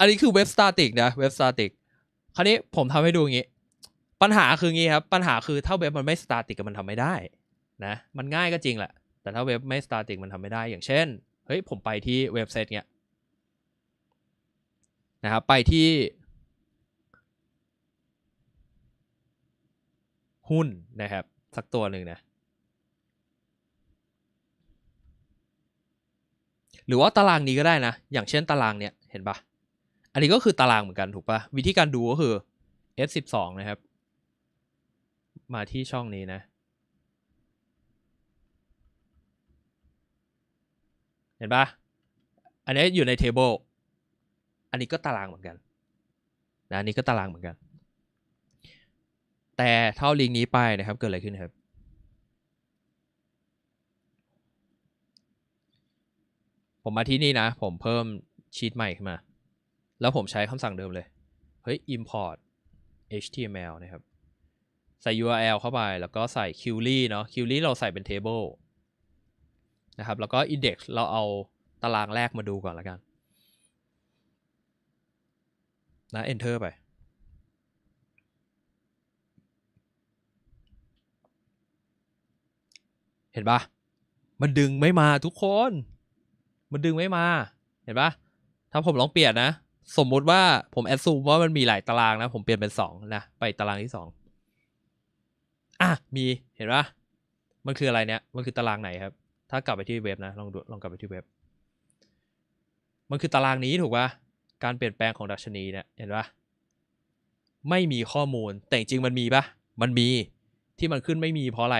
อันนี้คือเว็บสตาติกนะเว็บสตาติกคราวนี้ผมทำให้ดูอย่างนี้ ปัญหาคืองี้ครับ ปัญหาคือถ้าเว็บมันไม่สตาติกมันทำไม่ได้นะมันง่ายก็จริงแหละ แต่ถ้าเว็บไม่สตาติกมันทำไม่ได้อย่างเช่นเฮ้ยผมไปที่เว็บไซต์เนี้ยนะครับไปที่ หุ้นนะครับ สักตัวหนึ่งนะหรือว่าตารางนี้ก็ได้นะ อย่างเช่นตารางเนี้ยเห็นปะ อันนี้ก็คือตารางเหมือนกันถูกปะวิธีการดูก็คือ F12 นะครับ มาที่ช่องนี้นะ เห็นปะอันนี้อยู่ใน table อันนี้ก็ตารางเหมือนกันนะอันนี้ก็ตารางเหมือนกัน แต่เท่าลิงก์นี้ไปนะครับเกิดอะไรขึ้นครับผมมาที่นี่นะ ผมเพิ่มชีตใหม่ขึ้นมา แล้วผมใช้คำสั่งเดิมเลย เฮ้ย import html นะครับ ใส่ url เข้าไปแล้วก็ใส่ query เนาะ query เราใส่เป็น table นะครับ แล้วก็ index เราเอาตารางแรกมาดูก่อนแล้วกัน นะ enter ไปเห็นปะมันดึงไม่มาทุกคน มันดึงไม่มา เห็นปะถ้าผมลองเปลี่ยนนะ สมมุติว่าผมแอดซูมว่ามันมีหลายตารางนะ ผมเปลี่ยนเป็นสองนะ ไปตารางที่สองอะ มีเห็นปะมันคืออะไรเนี่ย มันคือตารางไหนครับ ถ้ากลับไปที่เว็บนะ ลองดูลองกลับไปที่เว็บ มันคือตารางนี้ถูกปะการเปลี่ยนแปลงของดัชนีเนี่ยเห็นปะไม่มีข้อมูลแต่จริงมันมีปะมันมีที่มันขึ้นไม่มีเพราะอะไร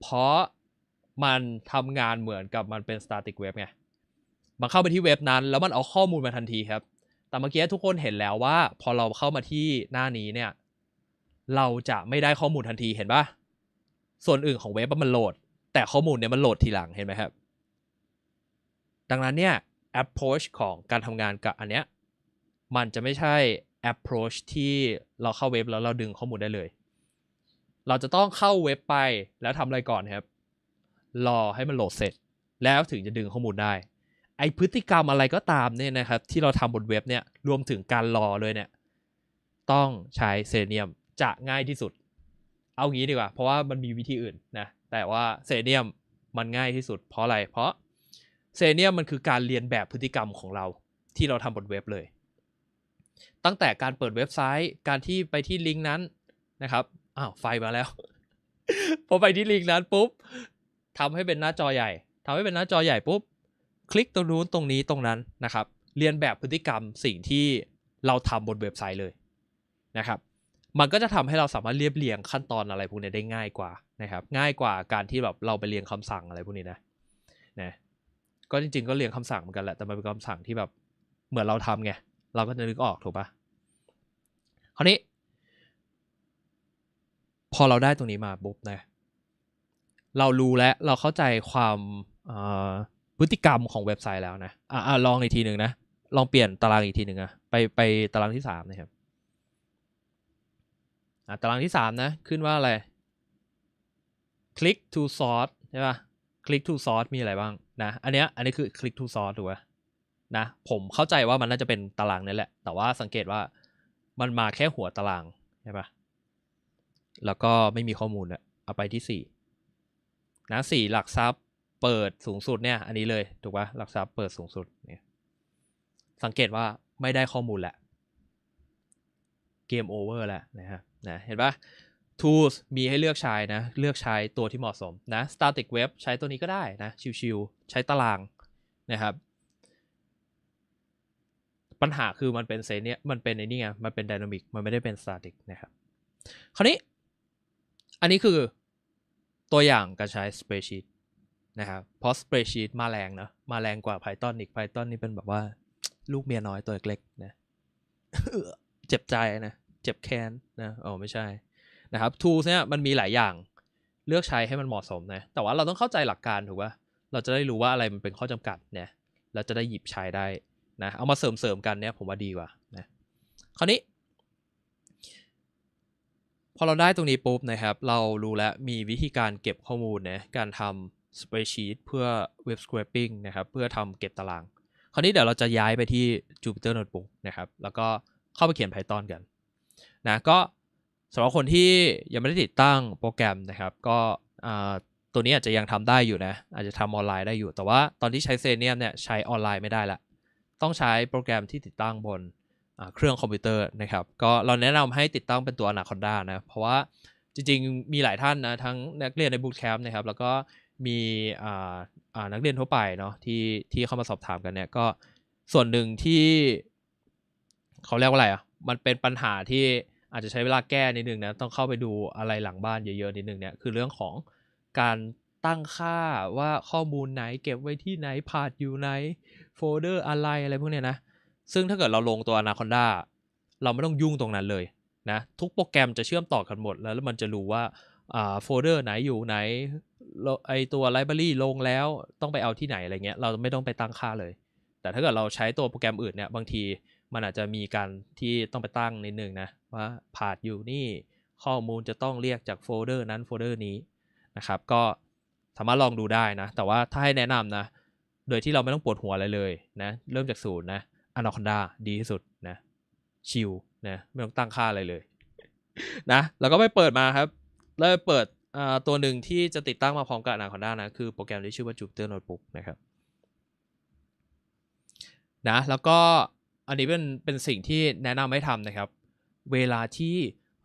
เพราะมันทำงานเหมือนกับมันเป็น static web ไง มันเข้าไปที่เว็บนั้น แล้วมันเอาข้อมูลมาทันทีครับ แต่เมื่อกี้ทุกคนเห็นแล้วว่า พอเราเข้ามาที่หน้านี้เนี่ย เราจะไม่ได้ข้อมูลทันทีเห็นปะส่วนอื่นของเว็บมันโหลด แต่ข้อมูลเนี่ยมันโหลดทีหลังเห็นไหมครับ ดังนั้นเนี่ย approach ของการทำงานกับอันเนี้ยมันจะไม่ใช่ approach ที่เราเข้าเว็บแล้วเราดึงข้อมูลได้เลย เราจะต้องเข้าเว็บไปแล้วทำอะไรก่อนครับ รอให้มันโหลดเสร็จ แล้วถึงจะดึงข้อมูลได้ ไอพฤติกรรมอะไรก็ตามเนี่ยนะครับ ที่เราทำบนเว็บเนี่ยรวมถึงการรอเลยเนี่ย ต้องใช้เซเนียมจะง่ายที่สุด เอางี้ดีกว่า เพราะว่ามันมีวิธีอื่นนะ แต่ว่าเซเนียมมันง่ายที่สุด เพราะอะไร เพราะเซเนียมมันคือการเรียนแบบพฤติกรรมของเราที่เราทำบนเว็บเลย ตั้งแต่การเปิดเว็บไซต์ การที่ไปที่ลิงก์นั้นนะครับอ้าวไฟมาแล้ว พอไปที่ลิงก์นั้นปุ๊บทำให้เป็นหน้าจอใหญ่ทำให้เป็นหน้าจอใหญ่ปุ๊บ คลิกตรงนู้นตรงนี้ตรงนั้นนะครับ เรียนแบบพฤติกรรมสิ่งที่เราทำบนเว็บไซต์เลยนะครับ มันก็จะทำให้เราสามารถเรียบเรียงขั้นตอนอะไรพวกนี้ได้ง่ายกว่านะครับ ง่ายกว่าการที่แบบเราไปเรียงคำสั่งอะไรพวกนี้นะนะก็จริงๆก็เรียงคำสั่งเหมือนกันแหละแต่มันเป็นคำสั่งที่แบบเหมือนเราทำไงเราก็จะนึกออกถูกปะคราวนี้ พอเราได้ตรงนี้มาปุ๊บนะ เรารู้แล้วเราเข้าใจความ พฤติกรรมของเว็บไซต์แล้วนะอ่าลองอีกทีหนึ่งนะ ลองเปลี่ยนตารางอีกทีหนึ่งอะไปไปตารางที่สามนะครับอ่าตารางที่สามนะ ขึ้นว่าอะไร click to sort ใช่ปะ click to sort มีอะไรบ้างนะ อันเนี้ยอันนี้คือ click to sort ถูกปะนะ ผมเข้าใจว่ามันน่าจะเป็นตารางนี่แหละ แต่ว่าสังเกตว่ามันมาแค่หัวตารางใช่ปะแล้วก็ไม่มีข้อมูลอะเอาไปที่สี่นะสี่หลักทรัพย์ เปิดสูงสุดเนี่ย อันนี้เลยถูกปะหลักทรัพย์เปิดสูงสุดเนี่ยสังเกตว่าไม่ได้ข้อมูลแหละเกมโอเวอร์แล้วนะฮะนะเห็นปะ tools มีให้เลือกใช้นะ เลือกใช้ตัวที่เหมาะสมนะ static web ใช้ตัวนี้ก็ได้นะ ชิวๆใช้ตารางนะครับ ปัญหาคือมันเป็นเซนเนี่ยมันเป็นไอ้นี่ไง มันเป็น dynamic มันไม่ได้เป็น static นะครับ คราวนี้ อันนี้คือตัวอย่างการใช้ spreadsheet นะครับเพราะ spreadsheet มาแรงเนาะมาแรงกว่า Python อีก Python นี่เป็นแบบว่า ลูกเมียน้อยตัวเล็กๆนะเจ็บใจนะ เจ็บแค้นนะโอ๋อไม่ใช่นะครับ tools เนี่ยมันมีหลายอย่างเลือกใช้ให้มันเหมาะสมนะ แต่ว่าเราต้องเข้าใจหลักการถูกป่ะเราจะได้รู้ว่าอะไรมันเป็นข้อจำกัดเนี่ยแล้วจะได้หยิบใช้ได้นะ เอามาเสริมๆกันเนี่ยผมว่าดีกว่านะคราวนี้ พอเราได้ตรงนี้ปุ๊บนะครับ เรารู้แล้วมีวิธีการเก็บข้อมูลนะการทำ spreadsheet เพื่อ web scraping นะครับเพื่อทำเก็บตาราง คราวนี้เดี๋ยวเราจะย้ายไปที่ Jupyter Notebook นะครับแล้วก็เข้าไปเขียน Python กันนะก็สำหรับคนที่ยังไม่ได้ติดตั้งโปรแกรมนะครับ ก็ตัวนี้อาจจะยังทำได้อยู่นะ อาจจะทำออนไลน์ได้อยู่ แต่ว่าตอนที่ใช้เซเนียมเนี่ยใช้ออนไลน์ไม่ได้ละต้องใช้โปรแกรมที่ติดตั้งบนเครื่องคอมพิวเตอร์นะครับก็เราแนะนำให้ติดตั้งเป็นตัว Anaconda นะเพราะว่าจริงๆ มีหลายท่านนะ ทั้งนักเรียนในบูตแคมป์นะครับ แล้วก็ มีนักเรียนทั่วไปเนาะที่ที่เข้ามาสอบถามกันเนี่ยก็ส่วนหนึ่งที่เขาเรียกว่าอะไรอะมันเป็นปัญหาที่อาจจะใช้เวลาแก้นิดนึงนะต้องเข้าไปดูอะไรหลังบ้านเยอะๆนิดนึงเนี่ยคือเรื่องของการตั้งค่าว่าข้อมูลไหนเก็บไว้ที่ไหนพาดอยู่ไหนโฟลเดอร์อะไรอะไรพวกเนี้ยนะ ซึ่งถ้าเกิดเราลงตัว Anaconda เราไม่ต้องยุ่งตรงนั้นเลยนะ ทุกโปรแกรมจะเชื่อมต่อกันหมดแล้วแล้วมันจะรู้ว่า โฟลเดอร์ไหนอยู่ไหนไอตัวไลบรารีลงแล้วต้องไปเอาที่ไหนอะไรเงี้ยเราไม่ต้องไปตั้งค่าเลย แต่ถ้าเกิดเราใช้ตัวโปรแกรมอื่นเนี่ยบางทีมันอาจจะมีการที่ต้องไปตั้งนิดนึงนะว่าพาดอยู่นี่ข้อมูลจะต้องเรียกจากโฟลเดอร์นั้นโฟลเดอร์นี้นะครับก็สามารถลองดูได้นะ แต่ว่าถ้าให้แนะนำนะ โดยที่เราไม่ต้องปวดหัวอะไรเลยนะ เริ่มจากศูนย์นะ Anaconda ดีที่สุดนะ ชิลนะ ไม่ต้องตั้งค่าอะไรเลย นะ แล้วก็ไปเปิดมาครับ แล้วไปเปิดตัวหนึ่งที่จะติดตั้งมาพร้อมกับ Anaconda นะ คือโปรแกรมที่ชื่อว่า Jupyter Notebook นะครับนะแล้วก็อันนี้เป็นเป็นสิ่งที่แนะนำให้ทำนะครับ เวลาที่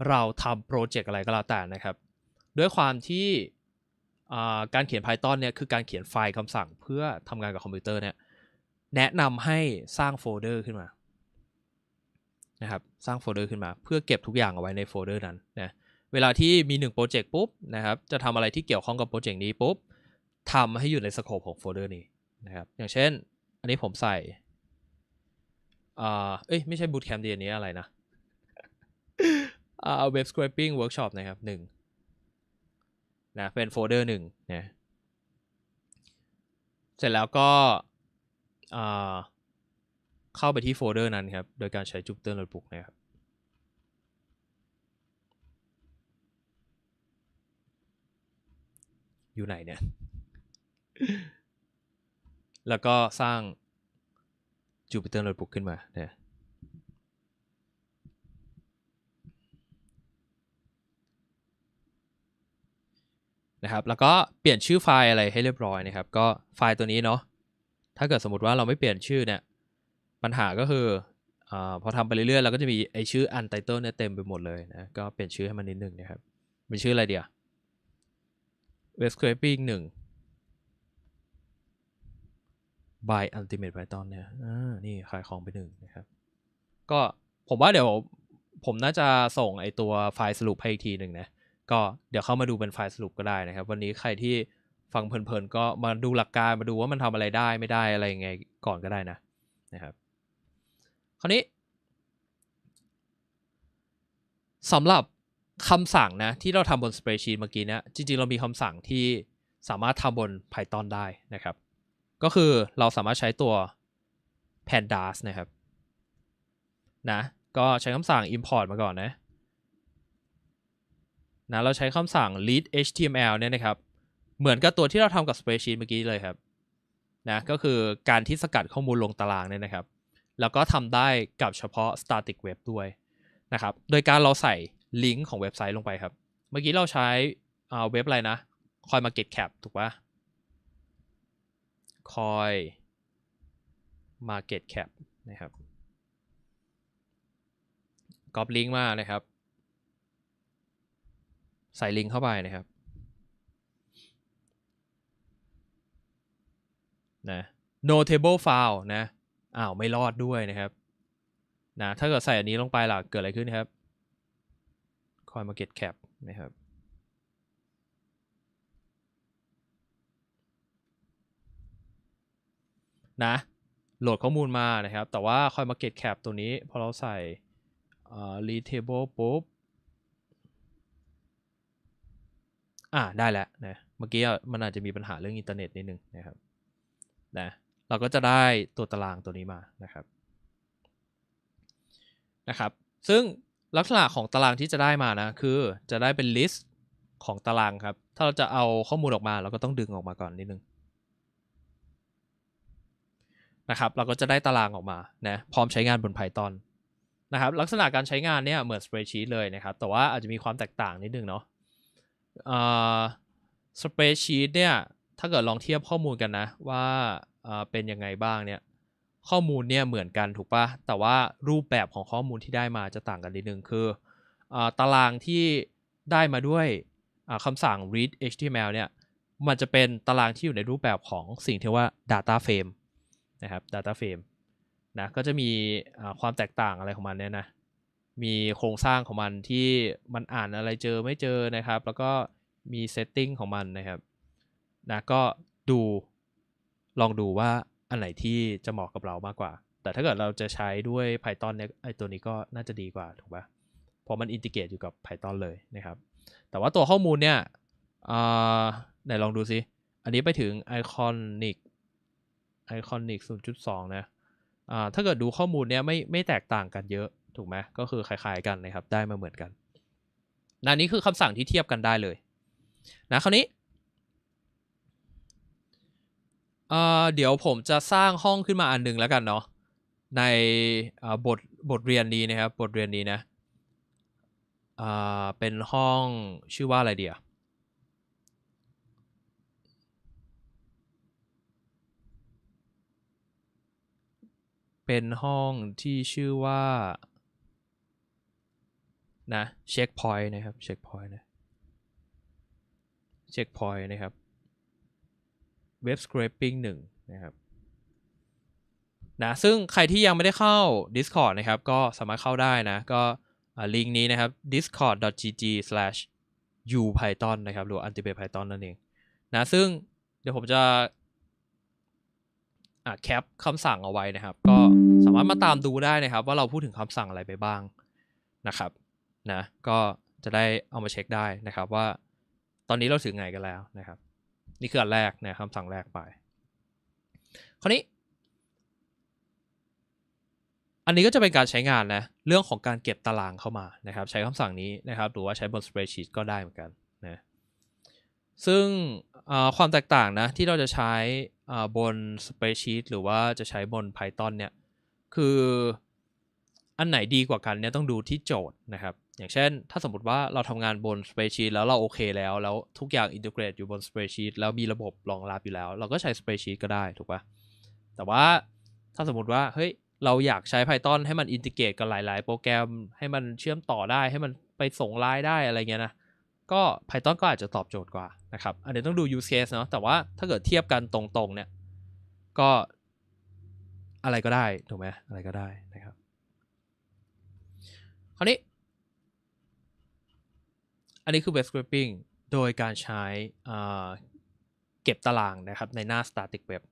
เราทำโปรเจกต์อะไรก็แล้วแต่นะครับ ด้วยความที่การเขียน Python เนี่ยคือการเขียนไฟล์คำสั่งเพื่อทำงานกับคอมพิวเตอร์เนี่ยแนะนำให้สร้างโฟลเดอร์ขึ้นมานะครับสร้างโฟลเดอร์ขึ้นมา เพื่อเก็บทุกอย่างเอาไว้ในโฟลเดอร์นั้นนะ เวลาที่มี1โปรเจกต์ปุ๊บนะครับจะทำอะไรที่เกี่ยวข้องกับโปรเจกต์นี้ปุ๊บทำให้อยู่ในสโคปของโฟลเดอร์นี้นะครับอย่างเช่น อันนี้ผมใส่อ่าเอ้ยไม่ใช่ bootcamp ดีอันนี้อะไรนะอ่า web scraping workshop นะครับหนึ่งนะเป็นโฟลเดอร์หนึ่งนะเสร็จแล้วก็อ่าเข้าไปที่โฟลเดอร์นั้นครับ โดยการใช้ Jupyter Notebook นะครับ อยู่ไหนเนี่ย แล้วก็สร้าง Jupyter Notebook ขึ้นมาเนี่ยนะครับ แล้วก็เปลี่ยนชื่อไฟล์อะไรให้เรียบร้อยนะครับ ก็ไฟล์ตัวนี้เนาะ ถ้าเกิดสมมติว่าเราไม่เปลี่ยนชื่อเนี่ย ปัญหาก็คืออาพอทำไปเรื่อยๆเราก็จะมีไอชื่อ untitled เนี่ยเต็มไปหมดเลยนะ ก็เปลี่ยนชื่อให้มันนิดนึงนะครับ เป็นชื่ออะไรเดียว web scraping หนึ่ง by ultimate python เนี่ยอ่านี่ขายของไปหนึ่งนะครับ ก็ผมว่าเดี๋ยวผมน่าจะส่งไอตัวไฟล์สรุปให้อีกทีหนึ่งนะ ก็เดี๋ยวเข้ามาดูเป็นไฟล์สรุปก็ได้นะครับ วันนี้ใครที่ฟังเพลินๆ ก็มาดูหลักการมาดูว่ามันทำอะไรได้ไม่ได้อะไรยังไงก่อนก็ได้นะนะครับ คราวนี้สำหรับ คำสั่งนะ ที่เราทำบน spreadsheet เมื่อกี้เนะจริงๆ เรามีคำสั่งที่สามารถทำบน Python ได้นะครับ ก็คือเราสามารถใช้ตัว pandas นะครับนะก็ใช้คำสั่ง import มาก่อนนะนะเราใช้คำสั่ง read html เนี่ยนะครับ เหมือนกับตัวที่เราทำกับ spreadsheet เมื่อกี้เลยครับนะก็คือการที่สกัดข้อมูลลงตารางเนี่ยนะครับ แล้วก็ทำได้กับเฉพาะ static web ด้วยนะครับ โดยการเราใส่ ลิงก์ของเว็บไซต์ลงไปครับ เมื่อกี้เราใช้เว็บอะไรนะ Coin Market Cap ถูกปะ Coin Market Cap นะครับก๊อปลิงก์มานะครับ ใส่ลิงก์เข้าไปนะครับนะ notable file นะ อ้าว ไม่รอดด้วยนะครับ นะ ถ้าเกิดใส่อันนี้ลงไปล่ะ เกิดอะไรขึ้นครับ Coin Market Cap นะครับนะโหลดข้อมูลมานะครับ แต่ว่า Coin Market Cap ตัวนี้พอเราใส่ readable ปุ๊บ อ่าได้แล้วนะ เมื่อกี้มันอาจจะมีปัญหาเรื่องอินเทอร์เน็ตนิดนึงนะครับนะเราก็จะได้ตัวตารางตัวนี้มานะครับนะครับ ซึ่ง ลักษณะของตารางที่จะได้มานะ คือจะได้เป็น list ของตารางครับ ถ้าเราจะเอาข้อมูลออกมาเราก็ต้องดึงออกมาก่อนนิดนึงนะครับเราก็จะได้ตารางออกมานะพร้อมใช้งานบน Python นะครับลักษณะการใช้งานเนี่ยเหมือน spreadsheet เลยนะครับ แต่ว่าอาจจะมีความแตกต่างนิดนึงเนาะเอ่อ spreadsheet เนี่ยถ้าเกิดลองเทียบข้อมูลกันนะว่าเป็นยังไงบ้างเนี่ย ข้อมูลเนี่ยเหมือนกันถูกปะแต่ว่ารูปแบบของข้อมูลที่ได้มาจะต่างกันนิดนึงคืออตารางที่ได้มาด้วยอ่าคำสั่ง read html เนี่ยมันจะเป็นตารางที่อยู่ในรูปแบบของสิ่งที่ว่า data frame นะครับ data frame นะก็จะมีความแตกต่างอะไรของมันเนี่ยนะมีโครงสร้างของมันที่มันอ่านอะไรเจอไม่เจอนะครับ แล้วก็มีเซตติ้งของมันนะครับนะก็ดูลองดูว่า อันไหนที่จะเหมาะกับเรามากกว่า แต่ถ้าเกิดเราจะใช้ด้วย Python เนี่ยไอตัวนี้ก็น่าจะดีกว่าถูกปะเพราะมันอินทิเกรตอยู่กับ Python เลยนะครับ แต่ว่าตัวข้อมูลเนี่ยอ่าไหนลองดูซิอันนี้ไปถึง Iconic Iconic 0.2 นะอ่าถ้าเกิดดูข้อมูลเนี้ยไม่ไม่แตกต่างกันเยอะถูกไหมก็คือคล้ายๆกันนะครับ ได้มาเหมือนกันนะนี่คือคำสั่งที่เทียบกันได้เลย นะคราวนี้ เอ่อเดี๋ยวผมจะสร้างห้องขึ้นมาอันหนึ่งแล้วกันเนาะในอ่าบทบทเรียนนี้นะครับบทเรียนนี้นะอ่าเป็นห้องชื่อว่าอะไรเดียวเป็นห้องที่ชื่อว่านะเช็คพอยต์นะครับเช็คพอยต์นะเช็คพอยต์นะครับ เว็บสคร p ปิ้งหนึ่งนะครับนะซึ่งใครที่ยังไม่ได้เข้า Discord นะครับ ก็สามารถเข้าได้นะ ก็ลิงก์นี้นะครับ discord.gg/upython นะครับ หรือ antibe python นั่นเองนะซึ่งเดี๋ยวผมจะอะแคปคำสั่งเอาไว้นะครับ ก็สามารถมาตามดูได้นะครับ ว่าเราพูดถึงคำสั่งอะไรไปบ้างนะครับนะก็จะได้เอามาเช็คได้นะครับว่าตอนนี้เราถึงไหนกันแล้วนะครับ นี่คืออันแรกนะคำสั่งแรกไปคราวนี้ อันนี้ก็จะเป็นการใช้งานนะเรื่องของการเก็บตารางเข้ามานะครับ ใช้คำสั่งนี้นะครับหรือว่าใช้บน spreadsheet ก็ได้เหมือนกันนะซึ่งความแตกต่างนะที่เราจะใช้บน spreadsheet หรือว่าจะใช้บน Python เนี่ยคืออันไหนดีกว่ากันเนี่ยต้องดูที่โจทย์นะครับ อย่างเช่น ถ้าสมมติว่าเราทำงานบน spreadsheet แล้วเราโอเคแล้ว แล้วทุกอย่าง integrate อยู่บน spreadsheet แล้วมีระบบรองรับอยู่แล้ว เราก็ใช้ spreadsheet ก็ได้ถูกปะแต่ว่าถ้าสมมติว่าเฮ้ยเราอยากใช้ Python ให้มันอินทิเกรตกับหลาย ๆ โปรแกรมให้มันเชื่อมต่อได้ให้มันไปส่งไลน์ได้อะไรเงี้ยนะก็ Python ก็อาจจะตอบโจทย์กว่านะครับอันนี้ต้องดู use case เนาะแต่ว่าถ้าเกิดเทียบกันตรงๆเนี่ยก็อะไรก็ได้ถูกไหมอะไรก็ได้นะครับคราวนี้ อันนี้คือ web scraping โดยการใช้เก็บตารางนะครับในหน้า static web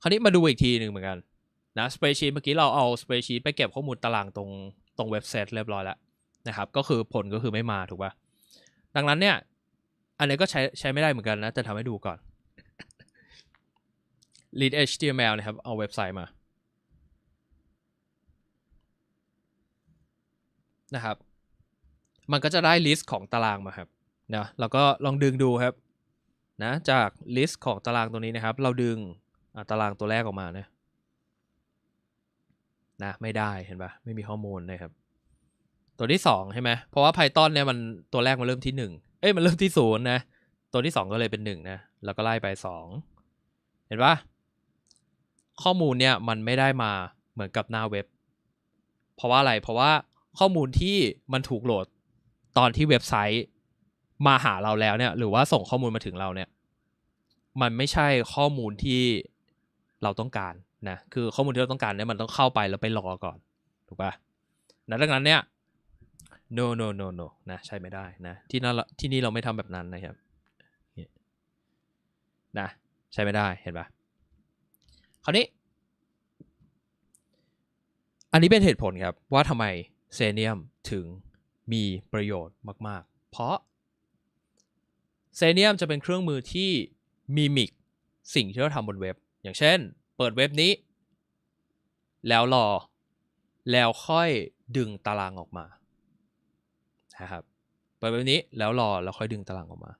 คราวนี้มาดูอีกทีหนึ่งเหมือนกันนะ spreadsheet เมื่อกี้เราเอา spreadsheet ไปเก็บข้อมูลตารางตรงตรงเว็บเซตเรียบร้อยแล้วนะครับ ก็คือผลก็คือไม่มาถูกป่ะ ดังนั้นเนี่ย อันนี้ก็ใช้ใช้ไม่ได้เหมือนกันนะ แต่ทำให้ดูก่อน read html นะครับ เอาเว็บไซต์มานะครับ มันก็จะได้ list ของตารางมาครับนะเราก็ลองดึงดูครับนะจาก list ของตารางตัวนี้นะครับ เราดึงตารางตัวแรกออกมานะนะไม่ได้เห็นปะไม่มีข้อมูลนะครับ ตัวที่สองใช่ไหมเพราะว่า Python เนี่ยมันตัวแรกมันเริ่มที่หนึ่งเอ้ยมันเริ่มที่ศูนย์นะตัวที่สองก็เลยเป็นหนึ่งนะแล้วก็ไล่ไปสองเห็นปะข้อมูลเนี่ยมันไม่ได้มาเหมือนกับหน้าเว็บ เพราะว่าอะไรเพราะว่าข้อมูลที่มันถูกโหลด ตอนที่เว็บไซต์มาหาเราแล้วเนี่ย หรือว่าส่งข้อมูลมาถึงเราเนี่ย มันไม่ใช่ข้อมูลที่เราต้องการนะคือข้อมูลที่เราต้องการเนี่ยมันต้องเข้าไปแล้วไปรอก่อนถูกปะนะดังนั้นเนี่ย no no no no นะใช้ไม่ได้นะที่นั่นที่นี่เราไม่ทำแบบนั้นนะครับนะใช้ไม่ได้เห็นปะคราวนี้ อันนี้เป็นเหตุผลครับว่าทำไมเซเนียมถึง มีประโยชน์มาก ๆ เพราะเซเนียมจะเป็นเครื่องมือที่มีมิกสิ่งที่เราทำบนเว็บ อย่างเช่น เปิดเว็บนี้ แล้วรอ แล้วค่อยดึงตารางออกมานะครับ เปิดเว็บนี้แล้วรอแล้วค่อยดึงตารางออกมา